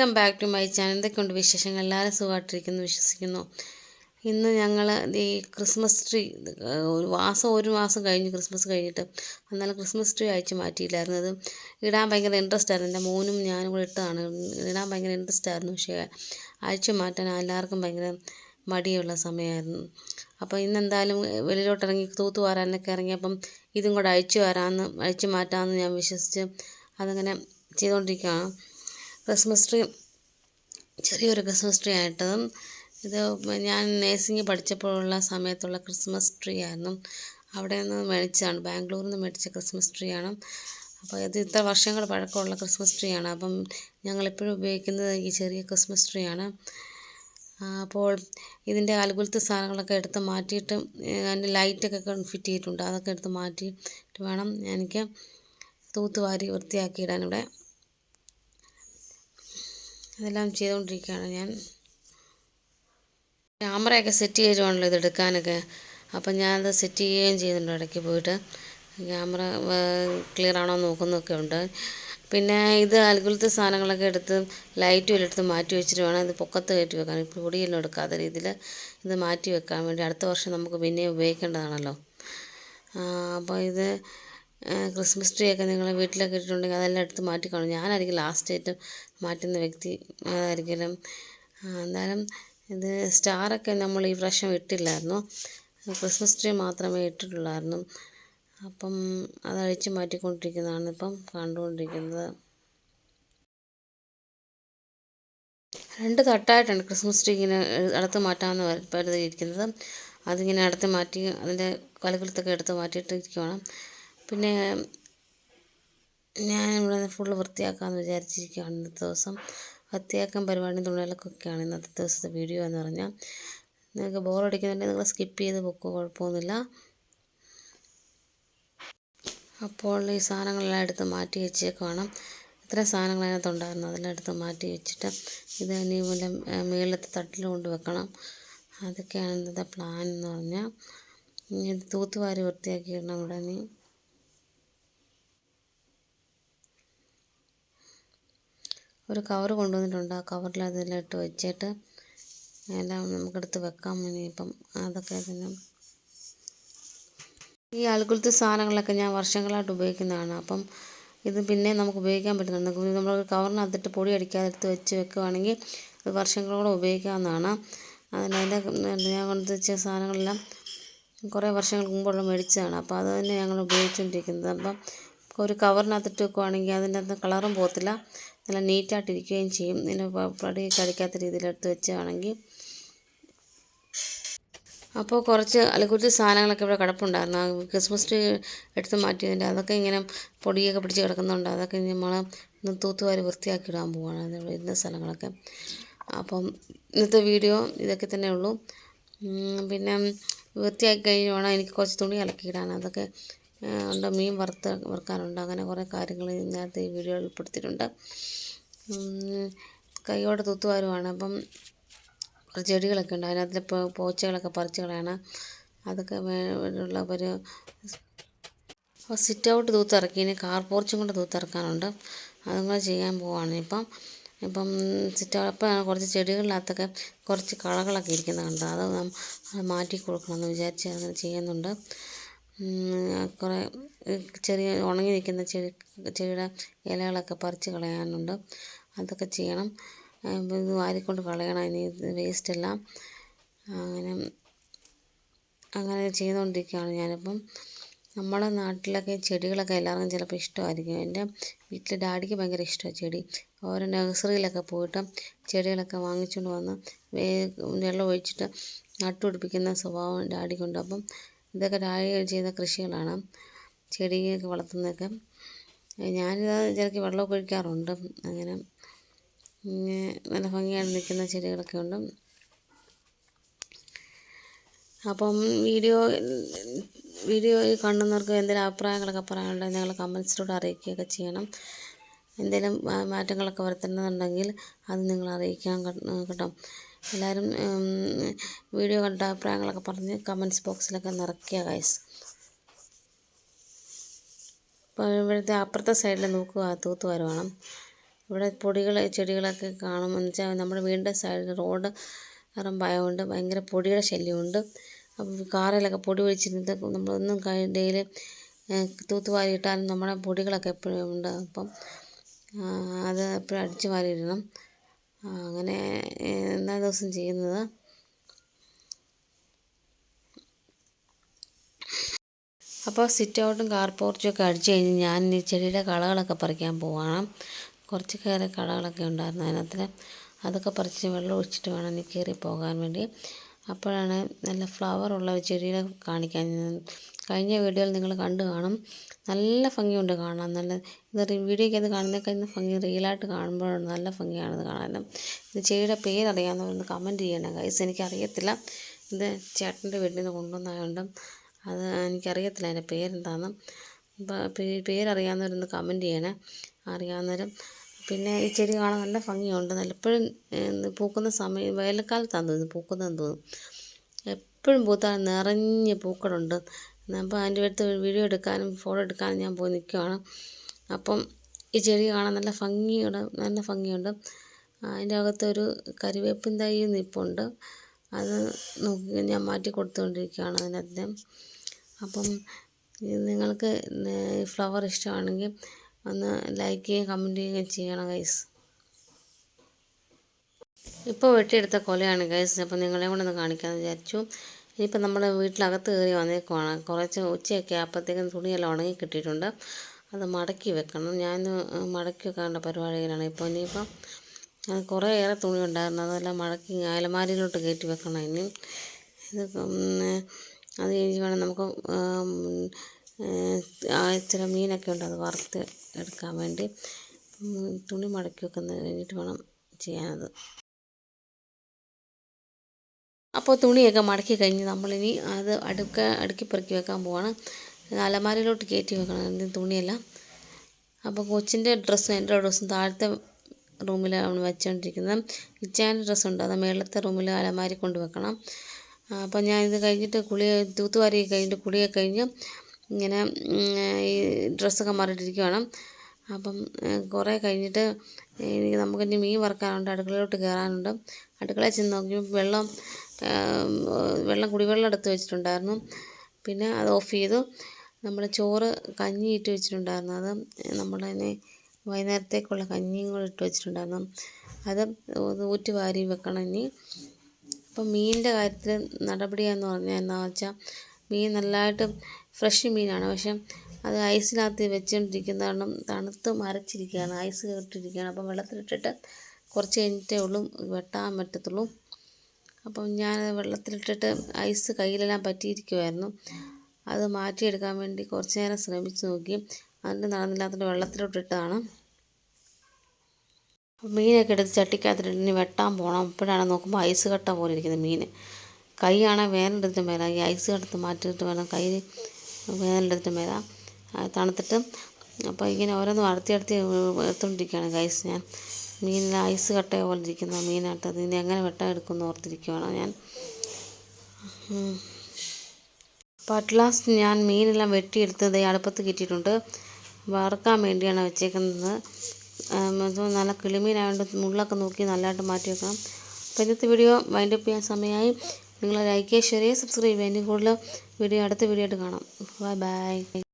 Welcome back to my channel എന്തൊക്കെയുണ്ട് വിശേഷങ്ങൾ? എല്ലാവരും സുഖമായിട്ടിരിക്കുന്നു വിശ്വസിക്കുന്നു. ഇന്ന് ഞങ്ങൾ ഈ ക്രിസ്മസ് ട്രീ ഒരു മാസം ഒരു മാസം കഴിഞ്ഞ് ക്രിസ്മസ് കഴിഞ്ഞിട്ട് എന്നാലും ക്രിസ്മസ് ട്രീ അയച്ച് മാറ്റിയില്ലായിരുന്നു. അത് ഇടാൻ ഭയങ്കര ഇൻട്രസ്റ്റ് ആയിരുന്നു. എന്റെ മോനും ഞാനും കൂടെ ഇട്ടതാണ്. ഇടാൻ ഭയങ്കര ഇൻട്രസ്റ്റ് ആയിരുന്നു. പക്ഷേ അയച്ചു മാറ്റാൻ എല്ലാവർക്കും ഭയങ്കര മടിയുള്ള സമയമായിരുന്നു. അപ്പോൾ ഇന്ന് എന്തായാലും വെളിയിലോട്ട് ഇറങ്ങി തൂത്ത് വാരാനൊക്കെ ഇറങ്ങിയപ്പം ഇതും കൂടെ അയച്ചു വരാമെന്ന് അയച്ചു മാറ്റാമെന്ന് ഞാൻ വിശ്വസിച്ച് അതങ്ങനെ ചെയ്തുകൊണ്ടിരിക്കുകയാണ്. ക്രിസ്മസ് ട്രീ ചെറിയൊരു ക്രിസ്മസ് ട്രീ ആയിട്ടതും ഇത് ഞാൻ നേഴ്സിംഗ് പഠിച്ചപ്പോഴുള്ള സമയത്തുള്ള ക്രിസ്മസ് ട്രീ ആയിരുന്നു. അവിടെ നിന്ന് മേടിച്ചതാണ്. ബാംഗ്ലൂരിൽ നിന്ന് മേടിച്ച ക്രിസ്മസ് ട്രീ ആണ്. അപ്പോൾ ഇത് ഇത്ര വർഷങ്ങൾ പഴക്കമുള്ള ക്രിസ്മസ് ട്രീ ആണ്. അപ്പം ഞങ്ങളെപ്പോഴും ഉപയോഗിക്കുന്നത് ഈ ചെറിയ ക്രിസ്മസ് ട്രീ ആണ്. അപ്പോൾ ഇതിന്റെ അലുകുലത്തെ സാധനങ്ങളൊക്കെ എടുത്ത് മാറ്റിയിട്ട് അതിന്റെ ലൈറ്റൊക്കെ ഫിറ്റ് ചെയ്തിട്ടുണ്ട്. അതൊക്കെ എടുത്ത് മാറ്റിയിട്ട് വേണം എനിക്ക് തൂത്തുവാരി വൃത്തിയാക്കി ഇടാനിവിടെ അതെല്ലാം ചെയ്തുകൊണ്ടിരിക്കുകയാണ് ഞാൻ. ക്യാമറയൊക്കെ സെറ്റ് ചെയ്തുകൊണ്ടല്ലോ ഇത് എടുക്കാനൊക്കെ. അപ്പം ഞാനത് സെറ്റ് ചെയ്യുകയും ചെയ്യുന്നുണ്ട് ഇടയ്ക്ക് പോയിട്ട്. ക്യാമറ ക്ലിയർ ആണോ നോക്കുന്നൊക്കെ ഉണ്ട്. പിന്നെ ഇത് അൽഗുലത്തെ സാധനങ്ങളൊക്കെ എടുത്ത് ലൈറ്റും എടുത്ത് മാറ്റി വെച്ചിട്ട് വേണം ഇത് പൊക്കത്ത് കയറ്റി വെക്കാൻ. ഇപ്പോൾ പൊടിയെല്ലാം എടുക്കാത്ത രീതിയിൽ ഇത് മാറ്റി വെക്കാൻ വേണ്ടി അടുത്ത വർഷം നമുക്ക് പിന്നെ ഉപയോഗിക്കേണ്ടതാണല്ലോ. അപ്പോൾ ഇത് ക്രിസ്മസ് ട്രീ ഒക്കെ നിങ്ങളെ വീട്ടിലൊക്കെ ഇട്ടിട്ടുണ്ടെങ്കിൽ അതെല്ലാം എടുത്ത് മാറ്റി കാണും ഞാനായിരിക്കും ലാസ്റ്റ് ആയിട്ട് മാറ്റുന്ന വ്യക്തി. അതായിരിക്കും എന്തായാലും ഇത് സ്റ്റാറൊക്കെ നമ്മൾ ഈ പ്രാവശ്യം ഇട്ടില്ലായിരുന്നു. ക്രിസ്മസ് ട്രീ മാത്രമേ ഇട്ടിട്ടുള്ളായിരുന്നു. അപ്പം അത് അഴിച്ച് മാറ്റിക്കൊണ്ടിരിക്കുന്നതാണ് ഇപ്പം കണ്ടുകൊണ്ടിരിക്കുന്നത്. രണ്ട് തട്ടായിട്ടാണ് ക്രിസ്മസ് ട്രീ ഇങ്ങനെ അടുത്ത് മാറ്റാമെന്ന് കരുതിയിരിക്കുന്നത് അതിങ്ങനെ അടുത്ത് മാറ്റി അതിന്റെ കലകുലത്തൊക്കെ എടുത്ത് മാറ്റിയിട്ട് ഇരിക്കുകയാണ് പിന്നെ ഞാൻ ഇവിടെ ഫുള്ള് വൃത്തിയാക്കാമെന്ന് വിചാരിച്ചിരിക്കുകയാണ് ഇന്നത്തെ ദിവസം. വൃത്തിയാക്കാൻ പരിപാടി തുണികളൊക്കെയാണ് ഇന്നത്തെ ദിവസത്തെ വീഡിയോ എന്ന് പറഞ്ഞാൽ നിങ്ങൾക്ക് ബോറടിക്കുന്നുണ്ടെങ്കിൽ നിങ്ങൾ സ്കിപ്പ് ചെയ്ത് പൊക്കോ കുഴപ്പമൊന്നുമില്ല. അപ്പോൾ ഈ സാധനങ്ങളെല്ലാം എടുത്ത് മാറ്റി വെച്ചേക്കുവാണ്. ഇത്ര സാധനങ്ങൾ അതിനകത്തുണ്ടായിരുന്നു അതെല്ലാം എടുത്ത് മാറ്റി വെച്ചിട്ട് ഇത് ഇനി മൂലം മേളത്തെ തട്ടിൽ കൊണ്ട് വെക്കണം. അതൊക്കെയാണ് ഇന്നത്തെ പ്ലാൻ എന്ന് പറഞ്ഞാൽ ഇത് തൂത്തുവാരി വൃത്തിയാക്കിയിടണം ഇവിടെ നീ ഒരു കവർ കൊണ്ടുവന്നിട്ടുണ്ട്. ആ കവറിൽ അതെല്ലാം ഇട്ട് വെച്ചിട്ട് എല്ലാം നമുക്കെടുത്ത് വെക്കാം. ഇനിയിപ്പം അതൊക്കെ തന്നെ ഈ അൽക്കുലത്തെ സാധനങ്ങളൊക്കെ ഞാൻ വർഷങ്ങളായിട്ട് ഉപയോഗിക്കുന്നതാണ്. അപ്പം ഇത് പിന്നെ നമുക്ക് ഉപയോഗിക്കാൻ പറ്റുന്നുണ്ട് നമ്മൾ കവറിനകത്തിട്ട് പൊടി അടിക്കാതെ എടുത്ത് വെച്ച് വെക്കുകയാണെങ്കിൽ അത് വർഷങ്ങളോടെ ഉപയോഗിക്കാവുന്നതാണ്. അതിന്റെ ഞാൻ കൊണ്ട് വെച്ച സാധനങ്ങളെല്ലാം കുറേ വർഷങ്ങൾക്ക് മുമ്പുള്ള മേടിച്ചതാണ്. അപ്പോൾ അത് തന്നെ ഞങ്ങൾ ഉപയോഗിച്ചുകൊണ്ടിരിക്കുന്നത്. അപ്പം ഒരു കവറിനകത്തിട്ട് വെക്കുവാണെങ്കിൽ അതിന്റെ അകത്ത് കളറും പോകത്തില്ല. നല്ല നീറ്റായിട്ടിരിക്കുകയും ചെയ്യും. ഇതിന് പടി കഴിക്കാത്ത രീതിയിൽ എടുത്ത് വെച്ചാണെങ്കിൽ. അപ്പോൾ കുറച്ച് അലക്കുറിച്ച് സാധനങ്ങളൊക്കെ ഇവിടെ കിടപ്പുണ്ടായിരുന്നു. ക്രിസ്മസ് ട്രീ എടുത്ത് മാറ്റിയതിന്റെ അതൊക്കെ ഇങ്ങനെ പൊടിയൊക്കെ പിടിച്ച് കിടക്കുന്നുണ്ട്. അതൊക്കെ നമ്മൾ ഇന്ന് തൂത്തുവാരി വൃത്തിയാക്കി ഇടാൻ പോവാണ് ഇന്ന സ്ഥലങ്ങളൊക്കെ. അപ്പം ഇന്നത്തെ വീഡിയോ ഇതൊക്കെ തന്നെ ഉള്ളൂ. പിന്നെ വൃത്തിയാക്കി കഴിഞ്ഞ് വേണം എനിക്ക് കുറച്ച് തുണി അലക്കിയിടാൻ. അതൊക്കെ ഉണ്ട്. മീൻ വറുത്ത് വറുക്കാനുണ്ട്. അങ്ങനെ കുറേ കാര്യങ്ങൾ ഇതിനകത്ത് ഈ വീഡിയോയിൽ ഉൾപ്പെടുത്തിയിട്ടുണ്ട്. കൈയോടെ തൂത്തുവാരുമാണ് അപ്പം ചെടികളൊക്കെ ഉണ്ട്. അതിനകത്ത് പോച്ചകളൊക്കെ പറിച്ചുകളാണ്. അതൊക്കെ ഉള്ള ഒരു സിറ്റ് ഔട്ട് തൂത്തിറക്കി. ഇനി കാർ പോർച്ചും കൊണ്ട് തൂത്തിറക്കാനുണ്ട്. അതും കൂടെ ചെയ്യാൻ പോവാണ്. ഇപ്പം ഇപ്പം സിറ്റ് അപ്പം കുറച്ച് ചെടികളിനകത്തൊക്കെ കുറച്ച് കളകളൊക്കെ ഇരിക്കുന്നത് അത് അത് മാറ്റി കൊടുക്കണമെന്ന് വിചാരിച്ച് അങ്ങനെ ചെയ്യുന്നുണ്ട്. കുറേ ചെറിയ ഉണങ്ങി നിൽക്കുന്ന ചെടി ചെടിയുടെ ഇലകളൊക്കെ പറിച്ച് കളയാനുണ്ട്. അതൊക്കെ ചെയ്യണം. ഇത് വാരിക്കൊണ്ട് കളയണം. ഇനി വേസ്റ്റ് എല്ലാം അങ്ങനെ അങ്ങനെ ചെയ്തുകൊണ്ടിരിക്കുകയാണ് ഞാനിപ്പം. നമ്മളെ നാട്ടിലൊക്കെ ചെടികളൊക്കെ എല്ലാവർക്കും ചിലപ്പോൾ ഇഷ്ടമായിരിക്കും. എന്റെ വീട്ടിൽ ഡാഡിക്ക് ഭയങ്കര ഇഷ്ടമാണ് ചെടി. ഓരോ നഴ്സറിയിലൊക്കെ പോയിട്ട് ചെടികളൊക്കെ വാങ്ങിച്ചുകൊണ്ട് വന്ന് വെള്ളം ഒഴിച്ചിട്ട് നട്ടുപിടിപ്പിക്കുന്ന സ്വഭാവം ഡാഡിക്കുണ്ട്. അപ്പം ഇതൊക്കെ രാവിലെ ചെയ്യുന്ന കൃഷികളാണ്. ചെടിയൊക്കെ വളർത്തുന്നതൊക്കെ. ഞാനിത് ചിലക്ക് വെള്ളമൊക്കെ ഒഴിക്കാറുണ്ട്. അങ്ങനെ നല്ല ഭംഗിയായിട്ട് നിൽക്കുന്ന ചെടികളൊക്കെ ഉണ്ട്. അപ്പം വീഡിയോ വീഡിയോ കാണുന്നവർക്ക് എന്തെങ്കിലും അഭിപ്രായങ്ങളൊക്കെ പറയാനുണ്ടെങ്കിൽ നിങ്ങൾ കമൻസിലൂടെ അറിയിക്കുകയൊക്കെ ചെയ്യണം. എന്തെങ്കിലും മാറ്റങ്ങളൊക്കെ വരുത്തണമെന്നുണ്ടെങ്കിൽ അത് നിങ്ങൾ അറിയിക്കാൻ കേട്ടോ. എല്ലാവരും വീഡിയോ കണ്ട അഭിപ്രായങ്ങളൊക്കെ പറഞ്ഞ് കമൻസ് ബോക്സിലൊക്കെ നിറയ്ക്കുക ഗൈസ് അപ്പോൾ ഇവിടുത്തെ അപ്പുറത്തെ സൈഡിൽ നോക്കുക തൂത്ത് വരുവാണ്. ഇവിടെ പൊടികൾ ചെടികളൊക്കെ കാണുമെന്ന് വെച്ചാൽ നമ്മുടെ വീടിന്റെ സൈഡിൽ റോഡ് ഭയമുണ്ട്, ഭയങ്കര പൊടിയുടെ ശല്യമുണ്ട് അപ്പം കാറിലൊക്കെ പൊടി ഒഴിച്ചിരുന്നിട്ട് നമ്മളൊന്നും ഡെയിലി തൂത്തുവാരി ഇട്ടാലും നമ്മുടെ പൊടികളൊക്കെ എപ്പോഴും ഉണ്ട്. അപ്പം അത് എപ്പോഴും അടിച്ചു വാരിയിടണം. അങ്ങനെ ദിവസവും ചെയ്യുന്നത്. അപ്പോൾ സിറ്റ് ഔട്ടും കാർ പോർച്ചും ഒക്കെ അടിച്ചു കഴിഞ്ഞ് ഞാൻ ഈ ചെടിയുടെ കളകളൊക്കെ പറിക്കാൻ പോവാണ്. കുറച്ച് കയറി കളകളൊക്കെ ഉണ്ടായിരുന്നു അതിനകത്ത്. അതൊക്കെ പറിച്ച് വെള്ളം ഒഴിച്ചിട്ട് വേണം ഇനി കയറി പോകാൻ വേണ്ടി. അപ്പോഴാണ് നല്ല ഫ്ലവർ ഉള്ള ഒരു ചെടിയെ കാണിക്കാൻ. കഴിഞ്ഞ വീഡിയോയിൽ നിങ്ങൾ കണ്ടു കാണും. നല്ല ഭംഗിയുണ്ട് കാണാൻ. നല്ല ഇത് വീഡിയോയ്ക്ക് അത് കാണുന്നതിനേക്കാൾ ഭംഗി റിയലായിട്ട് കാണുമ്പോഴാണ് നല്ല ഭംഗിയാണത് കാണാനും ഇത് ചെടിയുടെ പേരറിയാവുന്നവരൊന്ന് കമന്റ് ചെയ്യണം കൈസ് എനിക്കറിയത്തില്ല. ഇത് ചേട്ടന്റെ വീട്ടിൽ നിന്ന് കൊണ്ടുവന്നതുകൊണ്ട് അത് എനിക്കറിയത്തില്ല അതിന്റെ പേരെന്താണെന്ന് പേരറിയാവുന്നവരൊന്ന് കമന്റ് ചെയ്യണേ. അറിയാവുന്നവരും പിന്നെ ഈ ചെടി കാണാൻ നല്ല ഭംഗിയുണ്ട്. എപ്പോഴും പൂക്കുന്ന സമയം വേനൽക്കാലത്താണ് തോന്നുന്നു പൂക്കുന്നതെന്ന് തോന്നുന്നു എപ്പോഴും പൂത്താൽ നിറഞ്ഞ് പൂക്കളുണ്ട്. അപ്പോൾ അതിന്റെ അടുത്ത് വീഡിയോ എടുക്കാനും ഫോട്ടോ എടുക്കാനും ഞാൻ പോയി നിൽക്കുകയാണ് അപ്പം ഈ ചെടി കാണാൻ നല്ല ഭംഗിയുണ്ട് നല്ല ഭംഗിയുണ്ട്. അതിന്റെ അകത്തൊരു കരിവേപ്പിൻ തൈ നിപ്പുണ്ട്. അത് നോക്കി ഞാൻ മാറ്റി കൊടുത്തുകൊണ്ടിരിക്കുകയാണ് അതിനകത്ത്. അപ്പം നിങ്ങൾക്ക് ഫ്ലവർ ഇഷ്ടമാണെങ്കിൽ ഒന്ന് ലൈക്ക് ചെയ്യുകയും കമന്റ് ചെയ്യുകയും ചെയ്യണം ഗൈസ് ഇപ്പോൾ വെട്ടിയെടുത്ത കൊലയാണ് ഗൈസ് അപ്പോൾ നിങ്ങളെ കൊണ്ടൊന്ന് കാണിക്കാമെന്ന് വിചാരിച്ചു. ഇനിയിപ്പോൾ നമ്മൾ വീട്ടിലകത്ത് കയറി വന്നേക്കുവാണ്. കുറച്ച് ഉച്ചയൊക്കെ ആയപ്പോഴത്തേക്കും തുണിയെല്ലാം ഉണങ്ങി കിട്ടിയിട്ടുണ്ട്. അത് മടക്കി വെക്കണം. ഞാൻ മടക്കി വെക്കാനുള്ള പരിപാടിയിലാണ്. ഇപ്പോൾ ഇനിയിപ്പം കുറേ ഏറെ തുണി ഉണ്ടായിരുന്നു. അതെല്ലാം മടക്കി അലമാരിയിലോട്ട് കയറ്റി വെക്കണം ഇനി. ഇത് അത് കഴിഞ്ഞ് വേണം നമുക്ക് ചില മീനൊക്കെ ഉണ്ട് അത് വറുത്ത് എടുക്കാൻ വേണ്ടി തുണി മടക്കി വെക്കുന്നതിന് കഴിഞ്ഞിട്ട് വേണം ചെയ്യാനത്. അപ്പോൾ തുണിയൊക്കെ മടക്കി കഴിഞ്ഞ് നമ്മളിനി അത് അടുക്ക അടുക്കി പെറുക്കി വെക്കാൻ പോവാണ്. അലമാരയിലോട്ട് കയറ്റി വെക്കണം തുണിയെല്ലാം. അപ്പോൾ കൊച്ചിന്റെ ഡ്രസ്സും എന്റെ ഡ്രസ്സും താഴത്തെ റൂമിലാണ് വെച്ചുകൊണ്ടിരിക്കുന്നത് ഇച്ചാന്റെ ഡ്രസ്സുണ്ട് അത് മേളത്തെ റൂമിൽ അലമാരി കൊണ്ട് വെക്കണം അപ്പോൾ ഞാൻ ഇത് കഴിഞ്ഞിട്ട് കുളി തൂത്തുവാരി കഴിഞ്ഞിട്ട് കുളിയൊക്കെ കഴിഞ്ഞ് ഇങ്ങനെ ഈ ഡ്രസ്സൊക്കെ മാറിയിട്ടിരിക്കുകയാണ് അപ്പം കുറേ കഴിഞ്ഞിട്ട് എനിക്ക് നമുക്കിനി മീൻ വറുക്കാനുണ്ട് അടുക്കളയിലോട്ട് കയറാനുണ്ട്. അടുക്കളയിൽ ചെന്ന് നോക്കിയപ്പോൾ വെള്ളം വെള്ളം കുടിവെള്ളം എടുത്ത് വെച്ചിട്ടുണ്ടായിരുന്നു. പിന്നെ അത് ഓഫ് ചെയ്തു. നമ്മൾ ചോറ് കഞ്ഞി ഇട്ട് വെച്ചിട്ടുണ്ടായിരുന്നു. അത് നമ്മളതിനെ വൈകുന്നേരത്തേക്കുള്ള കഞ്ഞിയും കൂടെ ഇട്ട് വെച്ചിട്ടുണ്ടായിരുന്നു. അത് ഊറ്റി വാരി വെക്കണം ഇനി. അപ്പം മീനിന്റെ കാര്യത്തിൽ നടപടിയെന്ന് പറഞ്ഞാൽ എന്താണെന്ന് വെച്ചാൽ മീൻ നല്ലതായിട്ട് ഫ്രഷ് മീനാണ്. പക്ഷേ അത് ഐസിനകത്ത് വെച്ചുകൊണ്ടിരിക്കുന്ന കാരണം തണുത്ത് മരച്ചിരിക്കുകയാണ് ഐസ് കേട്ടിരിക്കുകയാണ് അപ്പം വെള്ളത്തിലിട്ടിട്ട് കുറച്ച് കഴിഞ്ഞിട്ടേ ഉള്ളൂ. വെട്ടാൻ പറ്റത്തുള്ളൂ. അപ്പം ഞാൻ വെള്ളത്തിലിട്ടിട്ട് ഐസ് കയ്യിലെല്ലാം പറ്റിയിരിക്കുമായിരുന്നു അത് മാറ്റിയെടുക്കാൻ വേണ്ടി കുറച്ച് നേരം ശ്രമിച്ചു നോക്കി. അതിന്റെ നടന്നില്ലാത്തതിന്റെ വെള്ളത്തിലോട്ടിട്ടതാണ് മീനൊക്കെ എടുത്ത് ചട്ടിക്കകത്തിട്ട് ഇനി വെട്ടാൻ പോകണം. അപ്പോഴാണ് നോക്കുമ്പോൾ ഐസ് കട്ട പോലെ ഇരിക്കുന്നത് മീൻ. കൈയാണെങ്കിൽ വേനലെടുത്തിട്ട് വേണം ഈ ഐസ് കടത്ത് മാറ്റിയിട്ട് വേണം. കൈ വേനലെടുത്ത് മേല തണുത്തിട്ട് അപ്പോൾ ഇങ്ങനെ ഓരോന്ന് വളർത്തി വളർത്തി എടുത്തുകൊണ്ടിരിക്കുകയാണ് ഗൈസ് ഞാൻ. മീനിൽ ഐസ് കട്ട പോലെ ഇരിക്കുന്ന മീനായിട്ട്. അതിനെ എങ്ങനെ വെട്ടാൻ എടുക്കുമെന്ന് ഓർത്തിരിക്കുകയാണ് ഞാൻ. അപ്പോൾ അറ്റ് ലാസ്റ്റ് ഞാൻ മീനെല്ലാം വെട്ടിയെടുത്തത് അടുപ്പത്ത് കിട്ടിയിട്ടുണ്ട് വറുക്കാൻ വേണ്ടിയാണ് വെച്ചേക്കുന്നത്. നല്ല കിളിമീനായതുകൊണ്ട് മുള്ളൊക്കെ നോക്കി നല്ലതായിട്ട് മാറ്റി വെക്കണം അപ്പോൾ ഇന്നത്തെ വീഡിയോ വൈൻഡപ്പ് ചെയ്യാൻ സമയമായി. നിങ്ങൾ ലൈക്ക് ചെയ്യുക ഷെയർ ചെയ്യുക. സബ്സ്ക്രൈബ് ചെയ്യുക ഇനി കൂടുതൽ വീഡിയോ അടുത്ത വീഡിയോ ആയിട്ട് കാണാം. Bye bye